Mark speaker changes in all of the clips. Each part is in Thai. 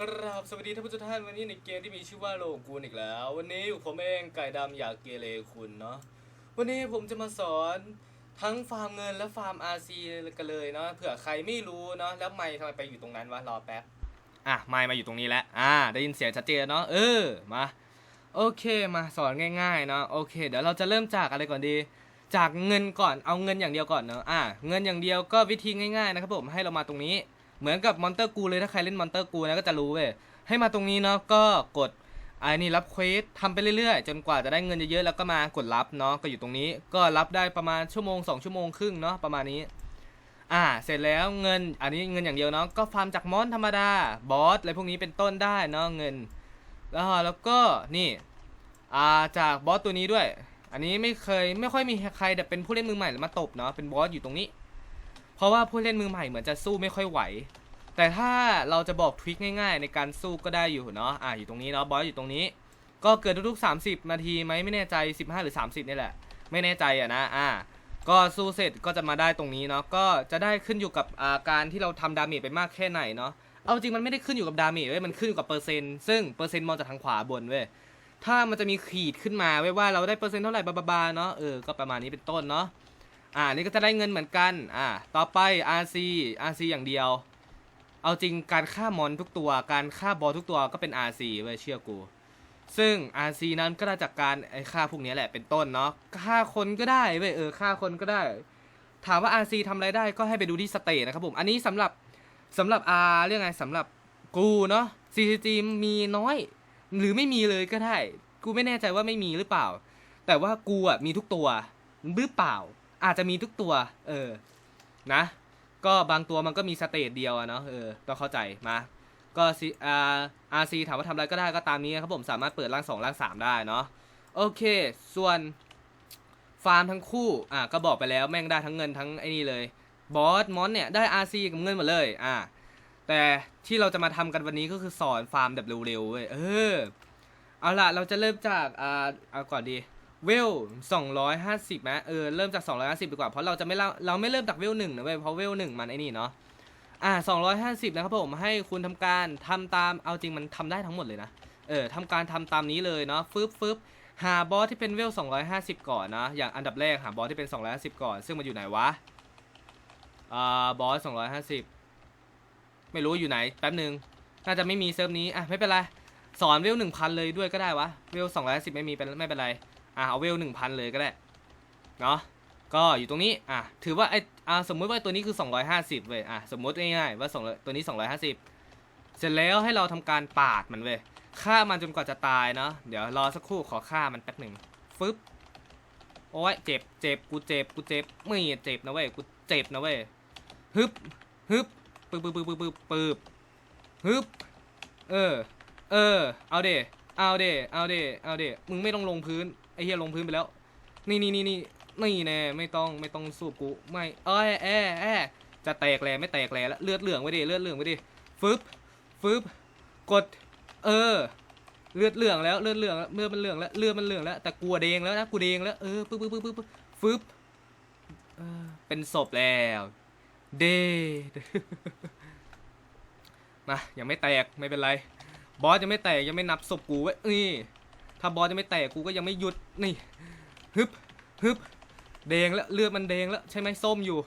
Speaker 1: กราบสวัสดีท่านผู้ชมท่านวันนี้ในเกมที่มีชื่อว่าโลกูนอีกแล้ว วันนี้อยู่ผมเองไก่ดำอยากเกเรคุณเนาะวันนี้ผมจะมาสอนทั้งฟาร์มเงินและฟาร์มอาซีกันเลยเนาะเผื่อใครไม่รู้เนาะแล้วไม่ทำไมไปอยู่ตรงนั้นวะรอแป๊บอะไม่มาอยู่ตรงนี้แล้วอ่าได้ยินเสียงชัดเจนเนาะเออมาโอเคมาสอนง่ายๆเนาะโอเค เดี๋ยวเราจะเริ่มจากอะไรก่อนดี จากเงินก่อนเอาเงินอย่างเดียวก่อนเนาะอะเงินอย่างเดียวก็วิธีง่ายๆนะครับผมให้เรามาตรงนี้ เหมือนกับมอนเตอร์กูเลยถ้าใครเล่นมอนเตอร์กูนะก็จะรู้เว้ยให้มาตรงนี้เนาะก็กดไอ้นี่รับเควสทำไปเรื่อยๆ จนกว่าจะได้เงินเยอะๆแล้วก็มากดรับเนาะก็อยู่ตรงนี้ ก็รับได้ประมาณชั่วโมง 2 ชั่วโมงครึ่งเนาะประมาณนี้ อ่า เสร็จแล้วเงินอันนี้เงินอย่างเดียวเนาะก็ฟาร์มจากมอนธรรมดาบอสอะไรพวกนี้เป็นต้นได้เนาะเงิน แล้วแล้วก็นี่อ่าจากบอสตัวนี้ด้วย อันนี้ไม่เคยไม่ค่อยมีใครแต่เป็นผู้เล่นมือใหม่มาตบเนาะเป็นบอสอยู่ตรงนี้ เพราะว่าผู้เล่นมือใหม่เหมือนจะสู้ไม่ค่อยไหว แต่ถ้าเราจะบอกทริคง่ายๆ ในการสู้ก็ได้อยู่เนาะอ่าอยู่ตรงนี้เนาะบอสอยู่ตรงนี้ ก็เกิดทุกๆ 30 นาทีไหมไม่แน่ใจ 15 หรือ 30นี่แหละ ไม่แน่ใจอะนะอ่าก็สู้เสร็จก็จะมาได้ตรงนี้เนาะก็จะได้ขึ้นอยู่กับอาการที่เราทำดาเมจไปมากแค่ไหนเนาะเอาจริงมันไม่ได้ขึ้นอยู่กับดาเมจเว้ยมันขึ้นอยู่กับเปอร์เซ็นต์ซึ่งเปอร์เซ็นต์มองจากทางขวาบนเว้ยถ้ามันจะมีขีดขึ้นมาไว้ว่าเราได้เปอร์เซ็นต์เท่าไหร่บาๆเนาะเออก็ประมาณนี้เป็นต้นเนาะ อ่านี่ก็จะได้เงินเหมือนกันอ่าต่อไป RC RC อย่างเดียว เอาจริงการฆ่ามอนทุกตัว การฆ่าบอสทุกตัวก็เป็น RC เว้ยเชื่อกู ซึ่ง RC นั้นก็ได้จากการไอ้ฆ่าพวกนี้แหละเป็นต้นเนาะฆ่าคนก็ได้เว้ยเออฆ่าคนก็ได้ ถามว่า RC ทำอะไรได้ก็ให้ไปดูที่สเตทนะครับผมอันนี้สำหรับสำหรับ R เรื่องไงสำหรับกูเนาะ CCG มีน้อย หรือไม่มีเลยก็ได้ กูไม่แน่ใจว่าไม่มีหรือเปล่า แต่ว่ากูอะมีทุกตัวหรือเปล่า อาจจะมีทุกตัว เออ นะ ก็บางตัวมันก็มีสเตจเดียวอะเนาะ เออ ต้องเข้าใจ มา ก็ซีอ่าอาร์ซีถามว่าทำอะไรก็ได้ก็ตามนี้ครับผม สามารถเปิดร่างสองร่างสามได้เนาะ โอเค ส่วนฟาร์มทั้งคู่ อะก็บอกไปแล้วแม่งได้ทั้งเงินทั้งไอ้นี่เลย บอส มอนเนี่ยได้ RC กับเงินหมดเลย อะแต่ที่เราจะมาทำกันวันนี้ก็คือสอนฟาร์มแบบเร็วๆเว้ย เออ เอาล่ะ เราจะเริ่มจาก อ่า เอาก่อนดี เวล250นะเออเริ่มจาก250ดีกว่าเพราะเราจะไม่เล่าเราไม่เริ่มจากเวลหนึ่งนะเว้ยเพราะเวลหนึ่งมันไอ้นี่เนาะอ่า250นะครับผมให้คุณทำการทำตามเอาจริงมันทำได้ทั้งหมดเลยนะเออทำการทำตามนี้เลยเนาะฟึบฟึบหาบอสที่เป็นเวล250ก่อนนะอย่างอันดับแรกหาบอสที่เป็น250ก่อน ซึ่งมันอยู่ไหนวะอ่าบอส250ไม่รู้อยู่ไหนแป๊บหนึ่งน่าจะไม่มีเซิร์ฟนี้อะไม่เป็นไรสอนเวล1,000เลยด้วยก็ได้วะเวล250ไม่มีเป็นไม่เป็นไร อะเอาเวลหนึ่งพันเลยก็ได้เนาะก็อยู่ตรงนี้อะถือว่าไออะสมมุติว่าตัวนี้คือ 250เว้ยอะสมมติง่ายๆว่าสองตัวนี้ 250 เสร็จแล้วให้เราทำการปาดมันเว้ยฆ่ามันจนกว่าจะตายเนาะเดี๋ยวรอสักครู่ขอฆ่ามันแป๊บหนึ่งฟึบโอ้ยเจ็บเจ็บกูเจ็บกูเจ็บไม่เจ็บนะเว้ยกูเจ็บนะเว้ยฮึบฮึบปึ๊บปึ๊บปึ๊บปึ๊บปึ๊บปึ๊บฮึบเออเออเอาเดเอาเดเอาเดเอาเดมึงไม่ต้องลงพื้น อ้เหี้ยลงพื้นไปแล้ว นี่นี่นี่นี่นี่แน่ไม่ต้องไม่ต้องสู้กูไม่เอ้ยแอะแอะจะแตกแลไม่แตกแลแล้วเลือดเหลืองไว้ดิเลือดเหลืองไว้ดิฟึบฟึบกด เออ เลือดเหลืองแล้วเลือดเหลืองเลือดมันเหลืองแล้วเลือดมันเหลืองแล้วแต่กลัวแดงแล้วนะกูแดงแล้วเออปึ๊บปึ๊บปึ๊บปึ๊บฟึบเออเป็นศพแล้วเดมายังไม่แตกไม่เป็นไรบอสยังไม่แตกยังไม่นับศพกูไว้ยนี่ ถ้าบอสยังไม่แตกกูก็ยังไม่หยุดนี่ฮึบฮึบแดงแล้วเลือดมันแดงแล้วใช่ไหมส้มอยู่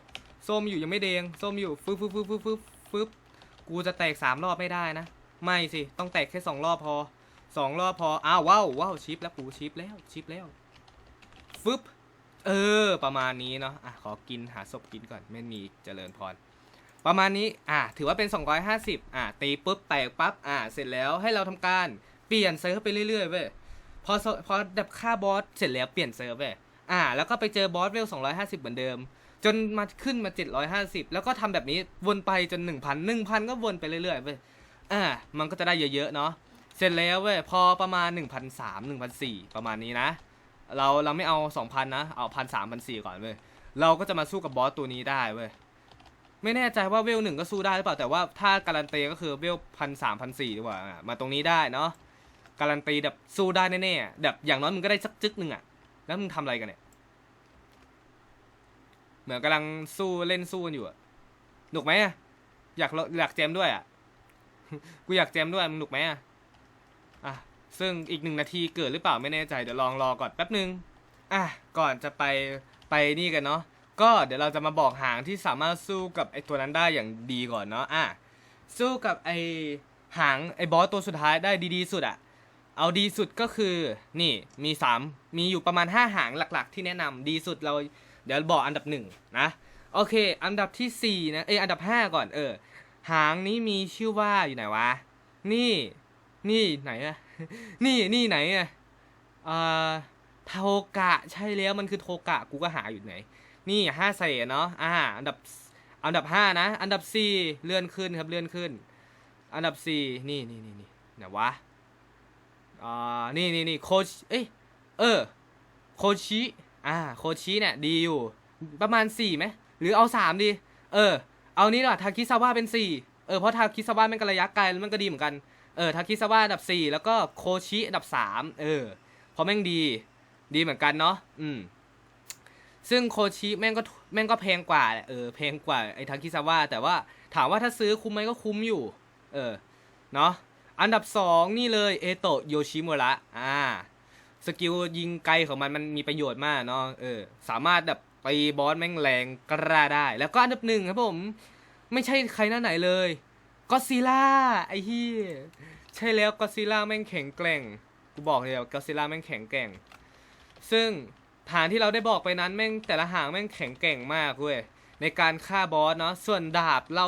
Speaker 1: ส้มอยู่ยังไม่แดงส้มอยู่ฟึบฟึบฟึบฟึบฟึบฟึบกูจะแตกสามรอบไม่ได้นะ ไม่สิต้องแตกแค่สองรอบพอสองรอบพออ้าวว้าวว้าวชิปแล้วกูชิปแล้วชิปแล้วฟึบเออ ประมาณนี้เนาะอะขอกินหาศพกินก่อนไม่มีเจริญพร ประมาณนี้อะถือว่าเป็น 250อะตีปุ๊บแตกปั๊บอะเสร็จแล้วให้เราทำการเปลี่ยนเซิร์ฟไปเรื่อยๆเว้ย พอพอดับค่าบอสเสร็จแล้วเปลี่ยนเซิร์ฟเว้ยอะแล้วก็ไปเจอบอสเวล250เหมือนเดิม จนมาขึ้นมา750แล้วก็ทำแบบนี้วนไปจน1,000 1,000ก็วนไปเรื่อยๆเว้ยอะมันก็จะได้เยอะๆเนาะเสร็จแล้วเว้ยพอประมาณ1,300 1,400ประมาณนี้นะ เราเราไม่เอา2,000นนะเอา1,300 1,400ก่อนเว้ยเราก็จะมาสู้กับบอสตัวนี้ได้เว้ยไม่แน่ใจว่าเวลหนึ่งก็สู้ได้หรือเปล่าแต่ว่าถ้าการันตีก็คือเวลพันสามพันสี่ดีกว่ามาตรงนี้ได้เนาะ การันตีแบบสู้ได้แน่ๆแบบอย่างน้อยมึงก็ได้สักจึกหนึ่งอะแล้วมึงทำอะไรกันเนี่ย เหมือนกำลังสู้เล่นสู้กันอยู่อะหนุกไหมอะอยากอยากแจมด้วยอะกูอยากแจมด้วยมึงหนุกไหมอะอะซึ่งอีกหนึ่งนาทีเกิดหรือเปล่าไม่แน่ใจเดี๋ยวลองรอก่อนแป๊บนึงอะก่อนจะไปไปนี่กันเนาะก็เดี๋ยวเราจะมาบอกหางที่สามารถสู้กับไอตัวนั้นได้อย่างดีก่อนเนาะอะสู้กับไอหางไอบอสตัวสุดท้ายได้ดีๆสุดอะ เอาดีสุดก็คือนี่มีสามมีอยู่ประมาณห้าหางหลัก ๆ ที่แนะนำดีสุดเราเดี๋ยวบอกอันดับหนึ่งนะโอเค อันดับที่สี่นะเอยอันดับห้าก่อนเออหางนี้มีชื่อว่าอยู่ไหนวะ นี่ นี่ไหนอะนี่นี่ไหนอะเอ่าโทกะใช่แล้วมันคือโทกะกูก็หาอยู่ไหน นี่ห้าเศษเนาะอ่าอันดับอันดับห้านะ อันดับสี่เลื่อนขึ้นครับเลื่อนขึ้น อันดับสี่นี่นี่นี่นี่ไหนวะ อ่านี่นี่นี่โคชเอ้ยเออ โคชิอ่าโคชิเนี่ยดีอยู่ ประมาณสี่ไหมหรือเอาสามดี เออ เอานี้ดีกว่าทาคิซาวะเป็นสี่เออ เพราะทาคิซาวะมันกระยะไกลแล้วมันก็ดีเหมือนกัน เออทาคิซาวะอันดับสี่แล้วก็โคชิอันดับสามเออเพราะแม่งดี ดีเหมือนกันเนาะอืมซึ่งโคชิแม่งก็แม่งก็แพงกว่าเออแพงกว่าไอ้ทาคิซาวะแต่ว่าถามว่าถ้าซื้อคุ้มไหมก็คุ้มอยู่ เออเนาะ อันดับสองนี่เลยเอโตะโยชิมุระอ่าสกิลยิงไกลของมันมันมีประโยชน์มากเนาะเออสามารถแบบตีบอสแม่งแรงกระได้ แล้วก็อันดับหนึ่งครับผม ไม่ใช่ใครหน้าไหนเลยก็ซิล่าไอ้เหี้ยใช่แล้วก็ซิล่าแม่งแข็งแกร่งกูบอกเลยว่าก็ซิล่าแม่งแข็งแกร่ง ซึ่งฐานที่เราได้บอกไปนั้นแม่งแต่ละหางแม่งแข็งแกร่งมากเว้ยในการฆ่าบอสเนาะส่วนดาบเรา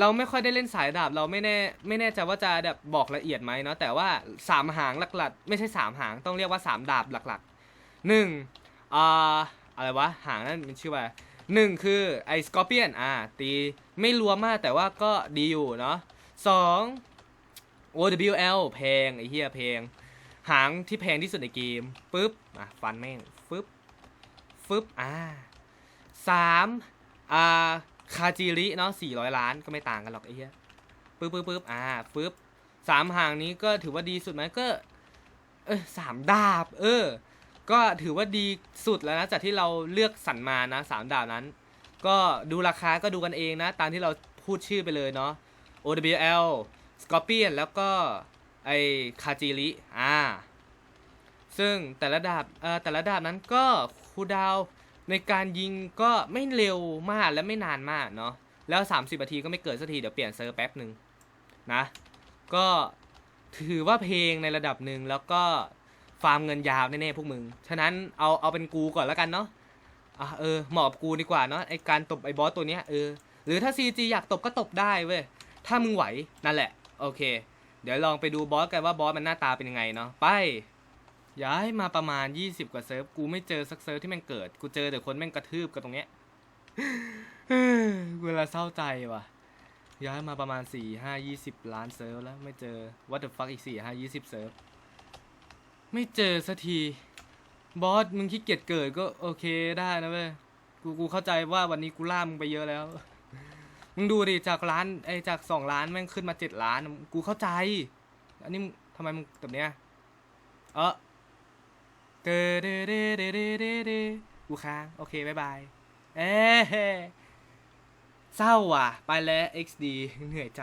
Speaker 1: เราไม่ค่อยได้เล่นสายดาบเราไม่แน่ไม่แน่ใจว่าจะแบบบอกละเอียดไหมเนาะแต่ว่าสามหางหลักๆ ไม่ใช่สามหางต้องเรียกว่าสามดาบหลักๆหนึ่งอ่าอะไรวะหางนั่นมันชื่อว่าหนึ่งคือไอ้สกอร์เปียนอ่าตีไม่รัวมากแต่ว่าก็ดีอยู่เนาะสอง OWL แพงไอ้เหี้ยแพงหางที่แพงที่สุดในเกมปึ๊บอะฟันแม่งฟึบฟึบอ่าสามอ่า คาจิริเนาะสี่ร้อยล้านก็ไม่ต่างกันหรอกไอ้เหี้ยปึ๊บปึ๊บปึ๊บอ่าฟึบสามหางนี้ก็ถือว่าดีสุดไหมก็ เออสามดาบ เออ ก็ถือว่าดีสุดแล้วนะจากที่เราเลือกสรรมานะสามดาบนั้น ก็ดูราคาก็ดูกันเองนะ ตามที่เราพูดชื่อไปเลยเนาะ OWL Scorpion แล้วก็ไอคาจิริอ่าซึ่งแต่ละดาบเอ่อแต่ละดาบนั้นก็คูดาว ในการยิงก็ไม่เร็วมากและไม่นานมากเนาะแล้ว 30นาทีก็ไม่เกิดสักทีเดี๋ยวเปลี่ยนเซิร์ฟแป๊บหนึ่งนะก็ถือว่าเพลงในระดับหนึ่งแล้วก็ฟาร์มเงินยาวแน่ๆพวกมึง ฉะนั้นเอาเอาเป็นกูก่อนแล้วกันเนาะอะเออเหมาะกับกูดีกว่าเนาะไอการตบไอบอสตัวเนี้ยเออหรือถ้า CG อยากตบก็ตบได้เว้ยถ้ามึงไหวนั่นแหละ โอเค เดี๋ยวลองไปดูบอสกันว่าบอสมันหน้าตาเป็นยังไงเนาะไป ย้ายมาประมาณ 20 กว่าเซิร์ฟ กูไม่เจอสักเซิร์ฟที่แม่งเกิด กูเจอแต่คนแม่งกระทืบกันตรงเนี้ยเวลาเศร้าใจว่ะ ย้ายมาประมาณ 4 5 20 ล้านเซิร์ฟแล้วไม่เจอ what the fuck อีก 4 5 20 เซิร์ฟ ไม่เจอสักที บอสมึงขี้เกียจเกิดก็โอเคได้นะเว้ย กูกูเข้าใจว่าวันนี้กูล่ามึงไปเยอะแล้ว มึงดูดิจากล้านไอจากสองล้านแม่งขึ้นมาเจ็ดล้าน กูเข้าใจ อันนี้ทำไมมึงแบบเนี้ย เออ เดเดเดเดเดเดเดกูค้าง โอเคบายบาย เอ๊เศร้าว่ะ ไปแล้ว XD เหนื่อยใจ